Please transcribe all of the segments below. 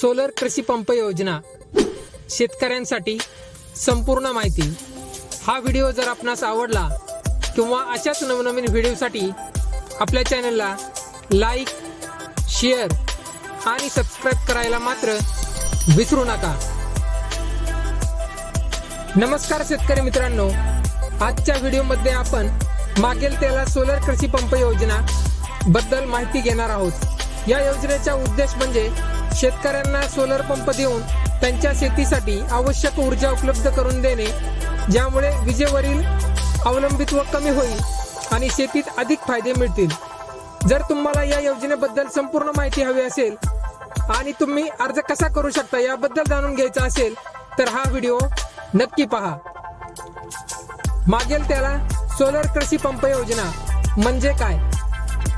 Solar कृषी pump योजना. शेतकऱ्यांसाठी संपूर्ण माहिती. हा व्हिडिओ जर आपणास आवडला किंवा अशाच नवनवीन व्हिडिओसाठी आपल्या चॅनलला लाईक शेअर आणि सबस्क्राईब करायला मात्र विसरू नका. नमस्कार शेतकरी मित्रांनो. आजच्या व्हिडिओमध्ये आपण मागेल त्याला सोलर कृषी पंप योजना बद्दल माहिती घेणार आहोत. या योजनेचा उद्देश म्हणजे शेतकऱ्यांना सोलर पंप देऊन त्यांच्या शेतीसाठी आवश्यक ऊर्जा उपलब्ध करून देणे ज्यामुळे विजेवरील अवलंबित्व कमी होईल आणि शेतीत अधिक फायदे मिळतील. जर तुम्हाला या योजनेबद्दल संपूर्ण माहिती हवी असेल आणि तुम्ही अर्ज कसा करू शकता याबद्दल जाणून घ्यायचा असेल तर हा व्हिडिओ नक्की पहा. मागेल त्याला सोलर कृषी पंप योजना म्हणजे काय?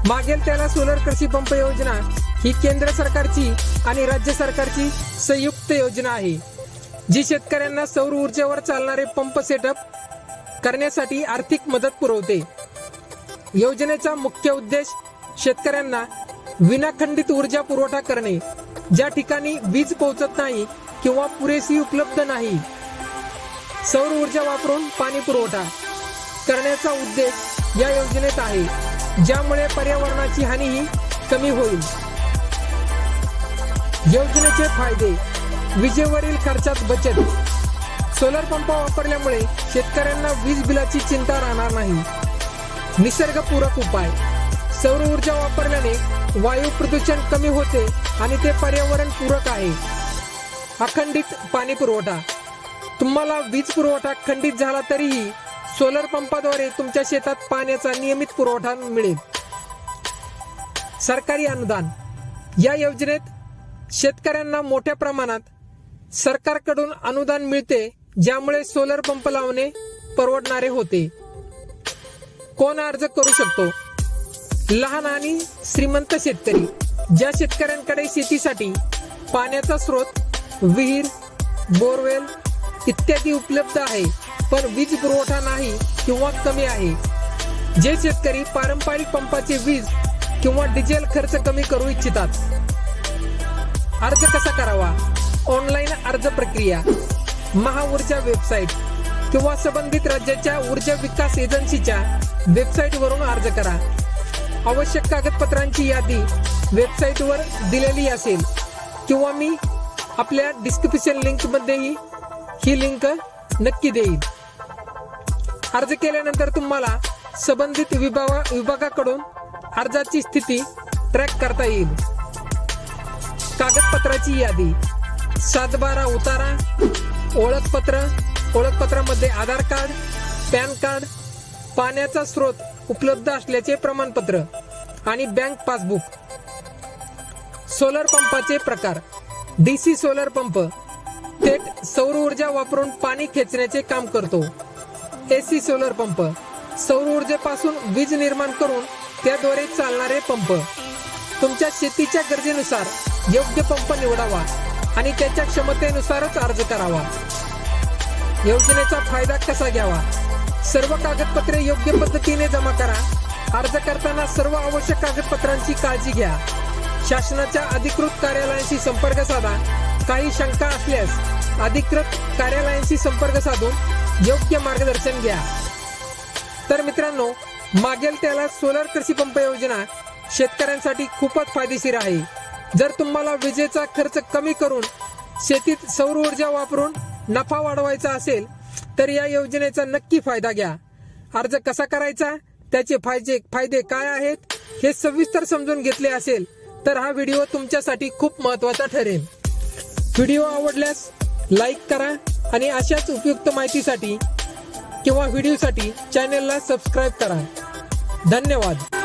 मागेल त्याला सोलर कृषी पंप योजना ही केंद्र सरकारची आणि राज्य सरकारची संयुक्त योजना आहे जी शेतकऱ्यांना सौर ऊर्जेवर चालणारे पंप सेटअप करण्यासाठी आर्थिक मदत पुरवते. योजनेचा मुख्य उद्देश शेतकऱ्यांना विनाखंडित ऊर्जा पुरवठा करणे ज्या ठिकाणी वीज पोहोचत नाही किंवा पुरेशी उपलब्ध नाही. सौर ऊर्जा वापरून पाणी पुरवठा करण्याचा उद्देश या योजनेत आहे ज्यामुळे पर्यावरणाची हानीही कमी होईल. योजनेचे फायदे. विजेवरील खर्चात बचत. सोलर पंप वापरल्यामुळे शेतकऱ्यांना वीज बिलाची चिंता राहणार नाही. निसर्गपूरक उपाय. सौर ऊर्जा वापरल्याने वायू प्रदूषण कमी होते आणि ते पर्यावरण पूरक आहे. अखंडित पाणी पुरवठा. तुम्हाला वीज पुरवठा खंडित झाला तरीही सोलर पंपाद्वारे तुमच्या शेतात पाण्याचा नियमित पुरवठा मिळेल. सरकारी अनुदान. या योजनेत शेतकऱ्यांना मोठ्या प्रमाणात सरकारकडून अनुदान मिळते ज्यामुळे सोलर पंप लावणे परवडणारे होते. कोण अर्ज करू शकतो? लहान आणि श्रीमंत शेतकरी ज्या शेतकऱ्यांकडे शेतीसाठी पाण्याचा स्रोत विहीर बोरवेल इत्यादी उपलब्ध आहे पण वीज पुरवठा नाही किंवा कमी आहे. जे शेतकरी पारंपरिक पंपाचे वीज किंवा डिझेल खर्च कमी करू इच्छितात अर्ज कसा करावा? ऑनलाईन अर्ज प्रक्रिया महाऊर्जा वेबसाईट किंवा संबंधित राज्याच्या ऊर्जा विकास एजन्सीच्या वेबसाईट वरून अर्ज करा. आवश्यक कागदपत्रांची यादी वेबसाईटवर दिलेली असेल किंवा मी आपल्या डिस्क्रिप्शन लिंक मध्येही ही लिंक नक्की देईल अर्ज केल्यानंतर तुम्हाला संबंधित विभागा विभागाकडून अर्जाची स्थिती ट्रॅक करता येईल. कागदपत्राची यादी. सातबारा उतारा ओळखपत्र ओळखपत्रामध्ये आधार कार्ड पॅन कार्ड पाण्याचा स्रोत उपलब्ध असल्याचे प्रमाणपत्र आणि बँक पासबुक. सोलर पंपाचे प्रकार. DC solar pump. थेट सौर ऊर्जा वापरून पाणी खेचण्याचे काम करतो. AC solar pump. सौर ऊर्जेपासून वीज निर्माण करून त्याद्वारे चालणारे पंप. तुमच्या शेतीच्या गरजेनुसार योग्य पंप निवडावा आणि त्याच्या क्षमतेनुसारच अर्ज करावा. योजनेचा फायदा कसा घ्यावा? सर्व कागदपत्रे योग्य पद्धतीने जमा करा. अर्ज करताना सर्व आवश्यक कागदपत्रांची काळजी घ्या. शासनाच्या अधिकृत कार्यालयांशी संपर्क साधा. काही शंका असल्यास अधिकृत कार्यालयांशी संपर्क साधून योग्य मार्गदर्शन घ्या. तर मित्रांनो मागेल त्याला सोलर कृषी पंप योजना शेतकऱ्यांसाठी खूपच फायदेशीर आहे. जर तुम्हाला विजेचा खर्च कमी करून शेतीत सौर ऊर्जा वापरून नफा वाढवायचा असेल तर या योजनेचा नक्की फायदा घ्या. अर्ज कसा करायचा? त्याचे फायदे फायदे काय आहेत? हे सविस्तर समजून घेतले असेल तर हा व्हिडिओ तुमच्यासाठी खूप महत्त्वाचा ठरेल. व्हिडिओ आवडल्यास लाईक करा आणि अशाच उपयुक्त माहितीसाठी किंवा व्हिडिओसाठी चॅनेलला सबस्क्राईब करा. धन्यवाद.